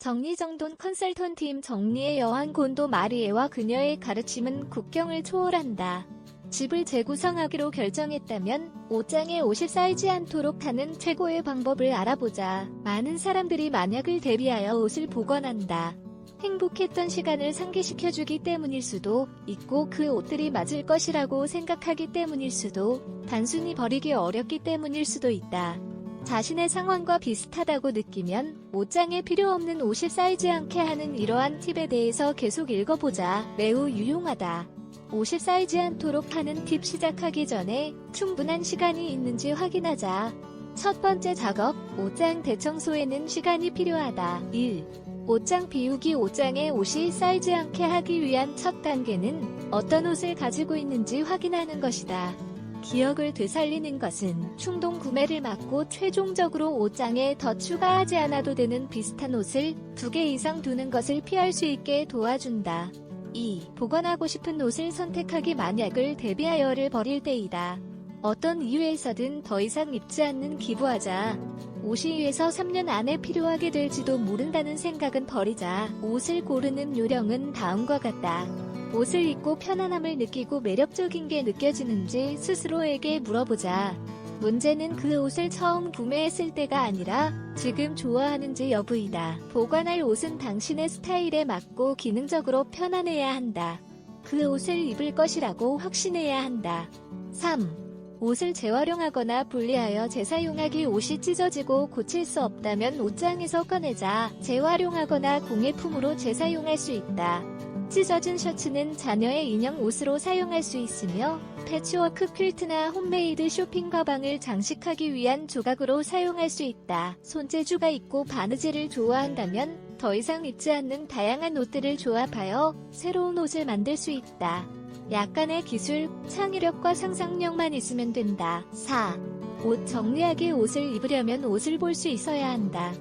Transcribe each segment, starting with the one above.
정리정돈 컨설턴팀 정리의 여왕 곤도 마리에와 그녀의 가르침은 국경을 초월한다. 집을 재구성하기로 결정했다면 옷장에 옷이 쌓이지 않도록 하는 최고의 방법을 알아보자. 많은 사람들이 만약을 대비하여 옷을 보관한다. 행복했던 시간을 상기시켜주기 때문일 수도 있고 그 옷들이 맞을 것이라고 생각하기 때문일 수도 단순히 버리기 어렵기 때문일 수도 있다. 자신의 상황과 비슷하다고 느끼면 옷장에 필요 없는 옷이 쌓이지 않게 하는 이러한 팁에 대해서 계속 읽어보자. 매우 유용하다. 옷이 쌓이지 않도록 하는 팁 시작하기 전에 충분한 시간이 있는지 확인하자. 첫 번째 작업, 옷장 대청소에는 시간이 필요하다. 1. 옷장 비우기 옷장에 옷이 쌓이지 않게 하기 위한 첫 단계는 어떤 옷을 가지고 있는지 확인하는 것이다. 기억을 되살리는 것은 충동 구매를 막고 최종적으로 옷장에 더 추가하지 않아도 되는 비슷한 옷을 두 개 이상 두는 것을 피할 수 있게 도와준다. 2. 보관하고 싶은 옷을 선택하기 만약을 대비하여를 버릴 때이다. 어떤 이유에서든 더 이상 입지 않는 기부하자. 옷이 위에서 3년 안에 필요하게 될지도 모른다는 생각은 버리자. 옷을 고르는 요령은 다음과 같다. 옷을 입고 편안함을 느끼고 매력적인 게 느껴지는지 스스로에게 물어보자. 문제는 그 옷을 처음 구매했을 때가 아니라 지금 좋아하는지 여부이다. 보관할 옷은 당신의 스타일에 맞고 기능적으로 편안해야 한다. 그 옷을 입을 것이라고 확신해야 한다. 3. 옷을 재활용하거나 분리하여 재사용하기 옷이 찢어지고 고칠 수 없다면 옷장에서 꺼내자 재활용하거나 공예품으로 재사용할 수 있다. 찢어진 셔츠는 자녀의 인형 옷으로 사용할 수 있으며 패치워크 퀼트나 홈메이드 쇼핑 가방을 장식하기 위한 조각으로 사용할 수 있다. 손재주가 있고 바느질을 좋아한다면 더 이상 입지 않는 다양한 옷들을 조합하여 새로운 옷을 만들 수 있다. 약간의 기술, 창의력과 상상력만 있으면 된다. 4. 옷 정리하기 옷을 입으려면 옷을 볼 수 있어야 한다.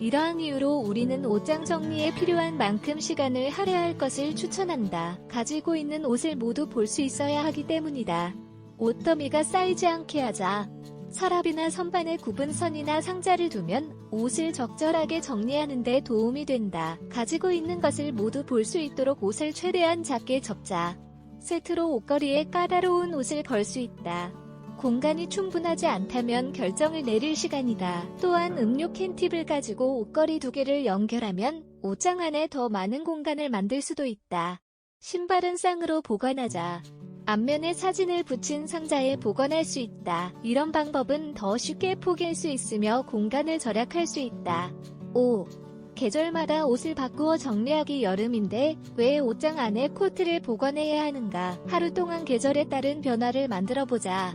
이러한 이유로 우리는 옷장 정리에 필요한 만큼 시간을 할애할 것을 추천한다. 가지고 있는 옷을 모두 볼 수 있어야 하기 때문이다. 옷 더미가 쌓이지 않게 하자. 서랍이나 선반에 굽은 선이나 상자를 두면 옷을 적절하게 정리하는 데 도움이 된다. 가지고 있는 것을 모두 볼 수 있도록 옷을 최대한 작게 접자. 세트로 옷걸이에 까다로운 옷을 걸 수 있다. 공간이 충분하지 않다면 결정을 내릴 시간이다. 또한 음료 캔팁을 가지고 옷걸이 두 개를 연결하면 옷장 안에 더 많은 공간을 만들 수도 있다. 신발은 쌍으로 보관하자. 앞면에 사진을 붙인 상자에 보관할 수 있다. 이런 방법은 더 쉽게 포기할 수 있으며 공간을 절약할 수 있다. 5. 계절마다 옷을 바꾸어 정리하기 여름인데 왜 옷장 안에 코트를 보관해야 하는가? 하루 동안 계절에 따른 변화를 만들어 보자.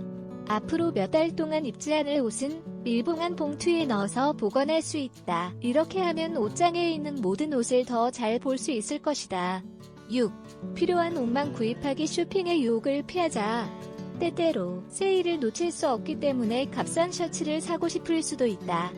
앞으로 몇 달 동안 입지 않을 옷은 밀봉한 봉투에 넣어서 보관할 수 있다. 이렇게 하면 옷장에 있는 모든 옷을 더 잘 볼 수 있을 것이다. 6. 필요한 옷만 구입하기 쇼핑의 유혹을 피하자. 때때로 세일을 놓칠 수 없기 때문에 값싼 셔츠를 사고 싶을 수도 있다.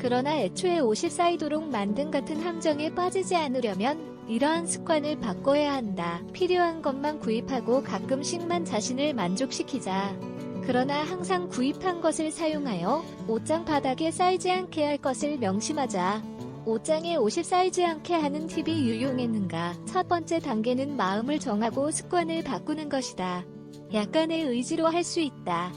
그러나 애초에 옷이 쌓이도록 만든 같은 함정에 빠지지 않으려면 이러한 습관을 바꿔야 한다. 필요한 것만 구입하고 가끔씩만 자신을 만족시키자. 그러나 항상 구입한 것을 사용하여 옷장 바닥에 쌓이지 않게 할 것을 명심하자. 옷장에 옷이 쌓이지 않게 하는 팁이 유용했는가? 첫 번째 단계는 마음을 정하고 습관을 바꾸는 것이다. 약간의 의지로 할 수 있다.